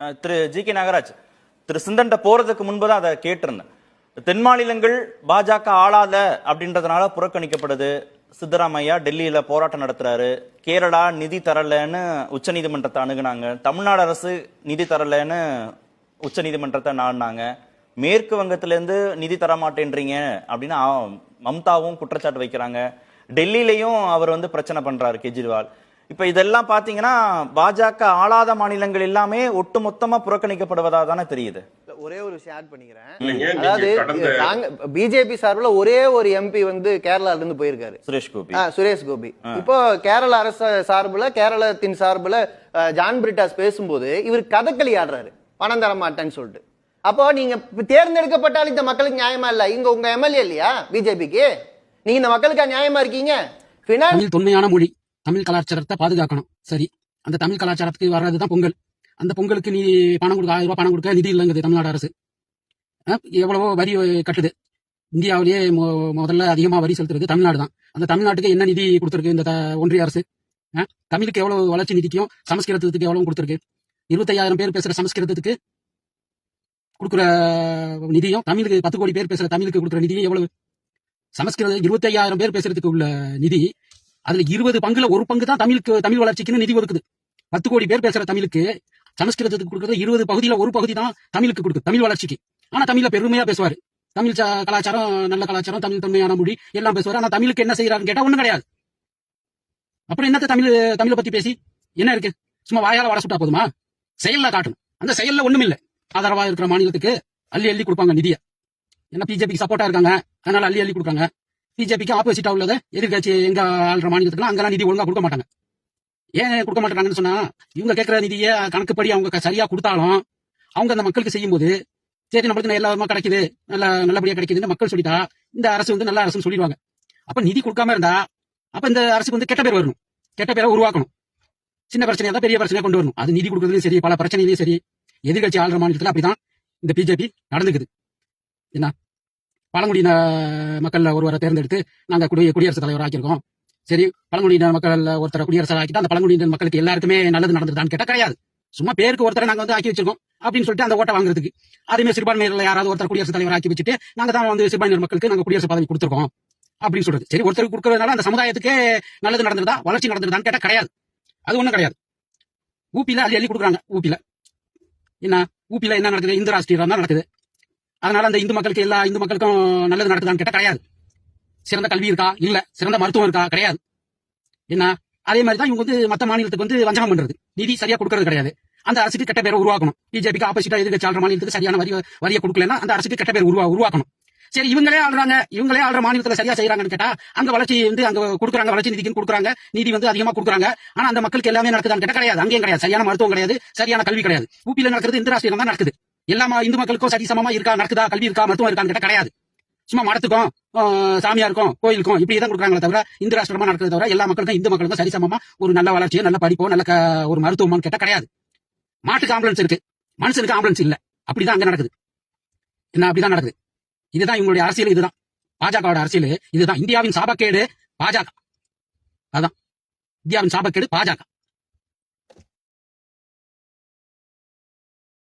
திரு G K Nagaraj திரு சிந்தன்ட்ட போறதுக்கு முன்பு தான் அதை கேட்டிருந்தேன். தென் மாநிலங்கள் பாஜக ஆளாத அப்படின்றதுனால புறக்கணிக்கப்படுது. சித்தராமையா டெல்லியில போராட்டம் நடத்துறாரு. கேரளா நிதி தரலன்னு உச்சநீதிமன்றத்தை அணுகுனாங்க. தமிழ்நாடு அரசு நிதி தரலன்னு உச்சநீதிமன்றத்தை நாடினாங்க. மேற்கு வங்கத்திலேருந்து நிதி தர மாட்டேன்றீங்க அப்படின்னு மம்தாவும் குற்றச்சாட்டு வைக்கிறாங்க. டெல்லியிலையும் அவர் வந்து பிரச்சனை பண்றாரு கெஜ்ரிவால். இப்ப இதெல்லாம் பாத்தீங்கன்னா பாஜக ஆளாத மாநிலங்கள் எல்லாமே ஒட்டு மொத்தமா புறக்கணிக்கப்படுவதா தானே தெரியுது. ஒரே ஒரு விஷயம் ஆட் பண்ணிக்கிறேன். அதாவது நாங்க பிஜேபி சார்பில் ஒரே ஒரு எம்பி வந்து கேரளால இருந்து போயிருக்காரு. சுரேஷ் கோபி. ஆ, சுரேஷ் கோபி. இப்போ கேரள அரசு சார்புல கேரளத்தின் சார்புல ஜான் பிரிட்டாஸ் பேசும்போது இவர் கதகளி ஆடுறாரு. பணம் தர மாட்டேன்னு சொல்லிட்டு. அப்போ நீங்க இப்ப தேர்ந்தெடுக்கப்பட்டால் இந்த மக்களுக்கு நியாயமா இல்ல? இங்க உங்க எம்எல்ஏ இல்லையா? பிஜேபிக்கு? நீங்க இந்த மக்களுக்கு நியாயமா இருக்கீங்க? தொன்மையான மொழி. தமிழ் கலாச்சாரத்தை பாதுகாக்கணும். சரி அந்த தமிழ் கலாச்சாரத்துக்கு வர்றதுதான் பொங்கல். அந்த பொங்கலுக்கு நீ பணம் கொடுக்க ஆயிரம் ரூபாய் பணம் கொடுக்க நிதி இல்லைங்குது தமிழ்நாடு அரசு. எவ்வளவோ வரி கட்டுது. இந்தியாவிலேயே மொ- முதல்ல அதிகமா வரி செலுத்துறது தமிழ்நாடு தான் அந்த தமிழ்நாட்டுக்கு என்ன நிதி கொடுத்துருக்கு இந்த ஒன்றிய அரசு? தமிழுக்கு எவ்வளவு வளர்ச்சி நிதிக்கும் சமஸ்கிருதத்துக்கு எவ்வளவு கொடுத்துருக்கு? இருபத்தையாயிரம் பேர் பேசுற சமஸ்கிருதத்துக்கு கொடுக்குற நிதியும் தமிழுக்கு பத்து கோடி பேர் பேசுற தமிழுக்கு கொடுக்குற நிதியும் எவ்வளவு? சமஸ்கிருதம் இருபத்தையாயிரம் பேர் பேசுறதுக்கு உள்ள நிதி அதுல இருபது பங்குல ஒரு பங்கு தான் தமிழுக்கு தமிழ் வளர்ச்சிக்குன்னு நிதி ஒதுக்குது. பத்து கோடி பேர் பேசுற தமிழுக்கு சமஸ்கிருதத்துக்கு கொடுக்குறது இருபது பகுதியில ஒரு பகுதி தான் தமிழுக்கு கொடுக்குது தமிழ் வளர்ச்சிக்கு. ஆனா தமிழ்ல பெருமையா பேசுவாரு. தமிழ் கலாச்சாரம் நல்ல கலாச்சாரம் தமிழ் தன்மையான மொழி எல்லாம் பேசுவாரு. ஆனா தமிழுக்கு என்ன செய்யறாருன்னு கேட்டா ஒண்ணும் கிடையாது. அப்புறம் என்னத்த தமிழ் தமிழை பத்தி பேசி? என்ன இருக்கு? சும்மா வாயால வட சுட்டா போதுமா? செயல்ல காட்டணும். அந்த செயல்ல ஒண்ணும் இல்ல. ஆதரவா இருக்கிற மாநிலத்துக்கு அள்ளி அள்ளி கொடுப்பாங்க நிதியை. என்ன பிஜேபிக்கு சப்போர்ட்டா இருக்காங்க. அதனால அள்ளி அள்ளி கொடுக்காங்க பிஜேபிக்கு ஆப்போசிட்டா உள்ளத எதிர்கட்சி எங்க ஆள்ற மாநிலத்துக்குலாம் அங்கெல்லாம் நிதி ஒழுங்கா கொடுக்க மாட்டாங்க. ஏன் கொடுக்க மாட்டாங்கன்னு சொன்னா இவங்க கேட்கிற நிதியை கணக்குப்படி அவங்க சரியா கொடுத்தாலும் அவங்க அந்த மக்களுக்கு செய்யும்போது சரி நம்மளுக்கு எல்லா விதமா கிடைக்குது நல்ல நல்லபடியா கிடைக்குதுன்னு மக்கள் சொல்லிட்டா இந்த அரசு வந்து நல்ல அரசுன்னு சொல்லிடுவாங்க. அப்ப நிதி கொடுக்காம இருந்தா அப்ப இந்த அரசுக்கு வந்து கெட்ட பேர் வரணும். கெட்ட பேரை உருவாக்கணும். சின்ன பிரச்சனையா தான் பெரிய பிரச்சனையா கொண்டு வரணும். அது நிதி கொடுக்கறதுலயும் சரி பல பிரச்சனையிலயும் சரி. எதிர்கட்சி ஆள்ற மாநிலத்துல அப்படிதான் இந்த பிஜேபி நடந்துக்குது. என்ன? பழங்குடியின மக்கள்ல ஒருவரை தேர்ந்தெடுத்து நாங்க குடிய குடியரசுத் தலைவர் ஆக்கியிருக்கோம். சரி பழங்குடியின மக்கள் ஒருத்தரை குடியரசு ஆக்கிட்டு அந்த பழங்குடியின மக்களுக்கு எல்லாருக்குமே நல்லது நடந்ததுதான்னு கேட்ட கிடையாது. சும்மா பேருக்கு ஒருத்தரை நாங்க வந்து ஆக்கி வச்சிருக்கோம் அப்படின்னு சொல்லிட்டு அந்த ஓட்டை வாங்குறதுக்கு. அதுமே சிறுபான்மையில யாராவது ஒருத்தர் குடியரசுத் தலைவர் ஆக்கி வச்சுட்டு நாங்க தான் வந்து சிறுபான்மையினர் மக்களுக்கு நாங்க குடியரசு பதவி கொடுத்துருக்கோம் அப்படின்னு சொல்றது. சரி ஒருத்தருக்கு கொடுக்கறதுனால அந்த சமுதாயத்துக்கே நல்லது நடந்ததா வளர்ச்சி நடந்ததான்னு கேட்டா கிடையாது. அது ஒண்ணும் கிடையாது. ஊப்பில அள்ளி அள்ளி கொடுக்குறாங்க ஊப்பில என்ன? ஊப்பில என்ன நடக்குது? இந்து ராஷ்டிரம் தான் நடக்குது. அதனால அந்த இந்து மக்களுக்கு எல்லா இந்து மக்களுக்கும் நல்லது நடக்குதான்னு கேட்டா கிடையாது. சிறந்த கல்வி இருக்கா? இல்ல. சிறந்த மருத்துவம் இருக்கா? கிடையாது. என்ன? அதே மாதிரி தான் இவங்க வந்து மத்த மாநிலத்துக்கு வந்து வஞ்சகம் பண்றது. நிதி சரியா கொடுக்கறது கிடையாது. அந்த அரசுக்கு கெட்ட பேரை உருவாக்கணும். பிஜேபிக்கு ஆப்போசிட்டா எதிர்க்க ஆள்ற மாநிலத்துக்கு சரியான வரி வரியை கொடுக்கலன்னா அந்த அரசுக்கு கெட்ட பேர் உருவா உருவாக்கணும். சரி இவங்களே ஆள்றாங்க. இவங்களே ஆள்ற மாநிலத்துல சரியா செய்யறாங்கன்னு கேட்டா அங்க வளர்ச்சி வந்து அங்க கொடுக்குறாங்க. வளர்ச்சி நிதிக்குன்னு கொடுக்குறாங்க. நிதி வந்து அதிகமா கொடுக்குறாங்க. ஆனா அந்த மக்களுக்கு எல்லாமே நடக்குதான்னு கேட்டா கிடையாது. அங்கேயும் கிடையாது. சரியான மருத்துவம் கிடையாது. சரியான கல்வி கிடையாது. ஊப்பில நடக்கிறது இந்த ராஷ்டிரம் தான் நடக்குது. எல்லா ம- இந்து மக்களுக்கும் சரி சமமா இருக்கா நடக்குதா கல்வி இருக்கா மருத்துவம் இருக்கான்னு கேட்டா கிடையாது. சும்மா மடத்துக்கும் சாமியாருக்கும் கோயிலுக்கும் இப்படி தான் கொடுக்குறாங்களே தவிர இந்து ராஷ்டிரமா நடக்கிறத தவிர எல்லா மக்களுக்கும் இந்து மக்களுக்கும் சரி சமமா ஒரு நல்ல வளர்ச்சியோ நல்ல படிப்போ நல்ல ஒரு மருத்துவமானு கேட்டா கிடையாது. மாட்டுக்கு ஆம்புலன்ஸ் இருக்கு. மனுஷனுக்கு ஆம்புலன்ஸ் இல்ல. அப்படிதான் அங்க நடக்குது. என்ன அப்படிதான் நடக்குது. இதுதான் இவங்களுடைய அரசியல் இதுதான். பாஜகவோட அரசியல் இதுதான். இந்தியாவின் சாபக்கேடு பாஜக. அதான். இந்தியாவின் சாபக்கேடு பாஜக.